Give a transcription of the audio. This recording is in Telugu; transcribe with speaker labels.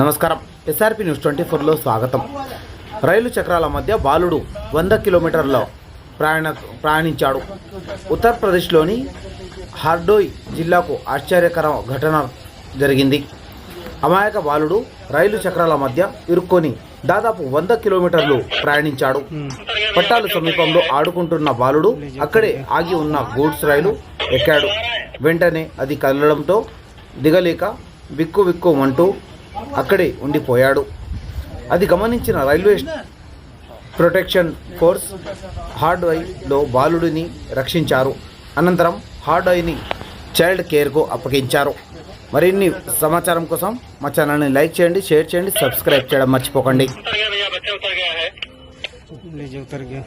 Speaker 1: నమస్కారం. ఎస్ఆర్పి న్యూస్ ట్వంటీ ఫోర్లో స్వాగతం. రైలు చక్రాల మధ్య బాలుడు వంద కిలోమీటర్ల ప్రయాణ ప్రయాణించాడు. ఉత్తరప్రదేశ్లోని హార్డోయ్ జిల్లాకు ఆశ్చర్యకర ఘటన జరిగింది. అమాయక బాలుడు రైలు చక్రాల మధ్య ఇరుక్కొని దాదాపు వంద కిలోమీటర్లు ప్రయాణించాడు. పట్టాలు సమీపంలో ఆడుకుంటున్న బాలుడు అక్కడే ఆగి ఉన్న గూడ్స్ రైలు ఎక్కాడు. వెంటనే అది కదలడంతో దిగలేక బిక్కు బిక్కుమంటూ అక్కడే ఉండిపోయాడు అది గమనించిన రైల్వే ప్రొటెక్షన్ ఫోర్స్ హార్డ్ ఐలో బాలుడిని రక్షించారు అనంతరం హార్డ్ ఐని చైల్డ్ కేర్కు అప్పగించారు మరిన్ని సమాచారం కోసం మా ఛానల్ని లైక్ చేయండి షేర్ చేయండి సబ్స్క్రైబ్ చేయడం మర్చిపోకండి
Speaker 2: उतर गया